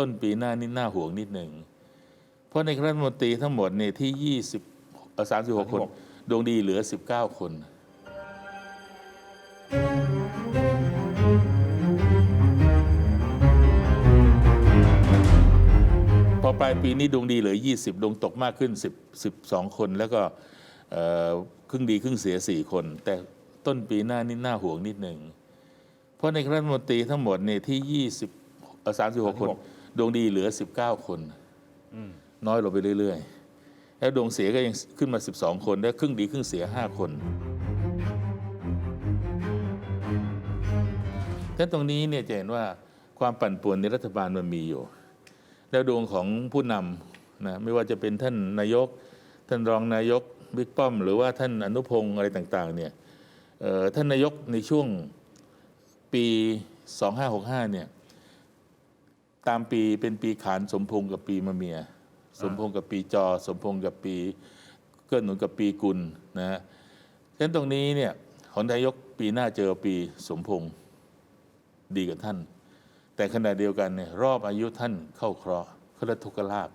ต้นปีหน้านี่น่าห่วงนิดหนึ่ง เพราะในคณะรัฐมนตรีทั้งหมดเนี่ยที่ 20เอ่อ36 คน ดวงดีเหลือ 19 คน พอปลายปีนี้ดวงดีเหลือ 20 ดวงตกมากขึ้น 10 12 คน แล้วก็เอ่อครึ่งดีครึ่งเสีย 4 คน แต่ต้นปีหน้านี่น่าห่วงนิดหนึ่ง เพราะในคณะรัฐมนตรีทั้งหมดเนี่ยที่ 20เอ่อ36 คน ดวงดีเหลือ 19 คนน้อยลงไปเรื่อย ๆ แล้วดวงเสียก็ยังขึ้นมา 12 คน แล้วครึ่งดีครึ่งเสีย 5 คนแต่ตรงนี้เนี่ยจะเห็นว่าความปั่นป่วนในรัฐบาลมันมีอยู่ แล้วดวงของผู้นำนะไม่ว่าจะเป็นท่านนายก ท่านรองนายกบิ๊กป้อม หรือว่าท่านอนุพงศ์อะไรต่างๆเนี่ยเอ่อท่านนายกในช่วงปี 2565เนี่ย ตามปีเป็นปีขานสมพงษ์กับปีมะเมีย สมพงษ์กับปีจอ สมพงษ์กับปีเกื้อหนุนกับปีกุลนะฮะฉะนั้นตรงนี้เนี่ยของนายกปีหน้าเจอปีสมพงษ์ดีกับท่าน แต่ขณะเดียวกันเนี่ยรอบอายุท่านเข้าเคราะห์เขาเรียกทุกขลาบ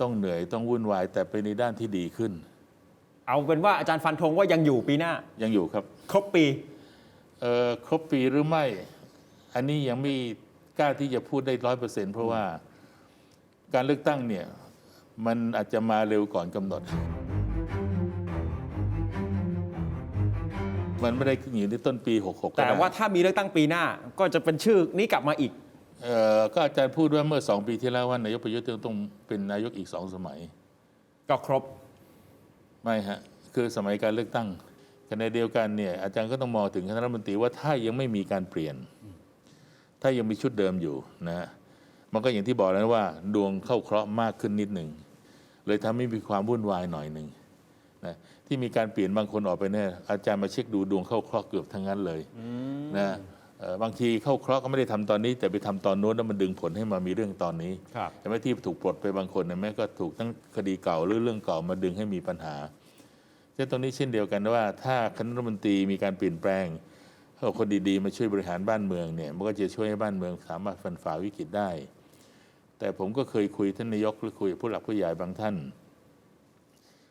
ต้องเหนื่อยต้องวุ่นวายแต่ไปในด้านที่ดีขึ้น เอาเป็นว่าอาจารย์ฟันธงว่ายังอยู่ปีหน้ายังอยู่ครับ ครบปีเอ่อครบปีหรือไม่ อันนี้ยังไม่ กล้าที่จะพูดได้ร้อยเปอร์เซ็นต์เพราะว่าการเลือกตั้งเนี่ย มันอาจจะมาเร็วก่อนกำหนด มันไม่ได้ขึ้นอยู่ในต้นปี 66ก็แต่ได้ว่าถ้ามีเลือกตั้งปีหน้าก็จะเป็นชื่อนี้กลับมาอีก เอ่อก็อาจารย์พูดว่าเมื่อสองปีที่แล้วว่านายกประยุทธ์จะต้องเป็นนายกอีกสองสมัย ก็ครบ ไม่ฮะ คือสมัยการเลือกตั้งขณะเดียวกันเนี่ยอาจารย์ก็ต้องมองถึงคณะรัฐมนตรีว่าถ้ายังไม่มีการเปลี่ยน ถ้ายังมีชุดเดิมอยู่นะฮะมันก็อย่างที่บอกแล้วว่า ดวงเข้าเคราะห์มากขึ้นนิดหนึ่งเลยทำให้มีความวุ่นวายหน่อยหนึ่งนะที่มีการเปลี่ยนบางคนออกไปเนี่ยอาจารย์มาเช็คดูดวงเข้าเคราะห์เกือบทั้งนั้นเลยนะเอ่อบางทีเข้าเคราะห์ก็ไม่ได้ทำตอนนี้ แต่ไปทำตอนโน้นแล้วมันดึงผลให้มามีเรื่องตอนนี้ครับแต่ไม่ที่ถูกปลดไปบางคนเนี่ยแม้ก็ถูกทั้งคดีเก่าหรือเรื่องเก่ามาดึงให้มีปัญหาเช่นตรงนี้เช่นเดียวกันว่า ถ้าคณะรัฐมนตรีมีการเปลี่ยนแปลง เอาคนดีๆ มาช่วยบริหารบ้านเมืองเนี่ยมันก็จะช่วยให้บ้านเมืองสามารถฟันฝ่าวิกฤตได้ แต่ผมก็เคยคุยท่านนายกหรือคุยกับผู้หลักผู้ใหญ่บางท่าน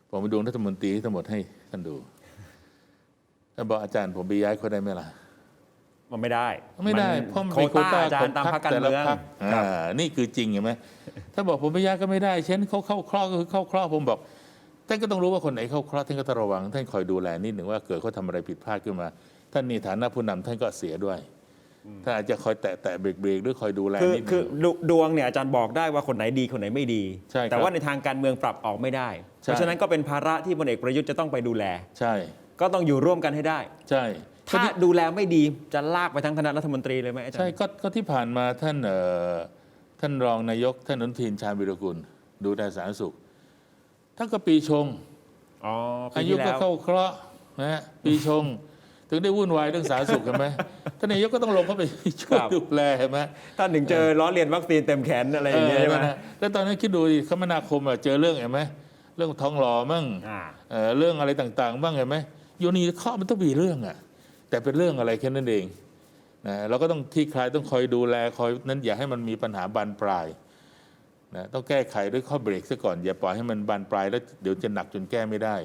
ผมไปดูรัฐมนตรีทั้งหมดให้ท่านดูท่านบอกอาจารย์ผมไปย้ายเขาได้ไหมล่ะมันไม่ได้ ไม่ได้นเพราะมันโคเป็นโควต้าต้าอาจารย์ตามพรรคการแต่ละเมืองพรรคครับอ่านี่คือจริงเห็นไหมถ้าบอกผมไม่ยากก็ไม่ได้ เช่นเขาเข้าเคราะห์ก็คือเข้าเคราะห์ผมบอก ท่านก็ต้องรู้ว่าคนไหนเข้าเคราะห์ท่านก็ต้องระวัง ท่านคอยดูแลนิดหนึ่งว่าเกิดเขาทำอะไรผิดพลาดขึ้นมา ท่านในฐานะผู้นำท่านก็เสียด้วยท่านอาจจะคอยแตะแตะเบรกเบรกหรือคอยดูแลคือนิดหคืนึองดดวงเนี่ยอาจารย์บอกได้ว่าคนไหนดีคนไหนไม่ดี ใช่ครับแต่ว่าในทางการเมืองปรับออกไม่ได้ ใช่ เพราะฉะนั้นก็เป็นภาระที่พลเอกประยุทธ์จะต้องไปดูแล ใช่ก็ต้องอยู่ร่วมกันให้ได้ ใช่ ถ้าดูแลไม่ดีจะลากไปทั้งคณะรัฐมนตรีเลยไหมอาจารใช่ย์ก็ก็ที่ผ่านมาท่านเอ่อท่านรองนายกท่านอนุทินชาญวิรกุลดูแลสาธารณสุข ท่านก็ปีชงอ๋อปีอายุที่ก็แล้วเข้าเคราะห์นะฮะปีชง ถึงได้วุ่นวายเรื่องสาธารณสุขเห็นไหมท่านนายกก็ต้องลงเข้าไปช่วยดูแลเห็นไหมท่านถึงเจอล้อเลียนวัคซีนเต็มแขนอะไรอย่างเงี้ยเออใช่ไหมนะแล้วตอนนั้นคิดดูดิคมนาคมอะเจอเรื่องเห็นไหมเรื่องท้องหล่อมั่งอ่าเอ่อเรื่องอะไรต่างๆบ้างเห็นไหมโยนีข้อมันต้องมีเรื่องอะแต่เป็นเรื่องอะไรแค่นั้นเองนะเราก็ต้องที่คลายต้องคอยดูแลคอยนั้นอย่าให้มันมีปัญหาบานปลาย นะต้องแก้ไขด้วยข้อเบรกซะก่อน อย่าปล่อยให้มันบานปลายแล้วเดี๋ยวจะหนักจนแก้ไม่ได้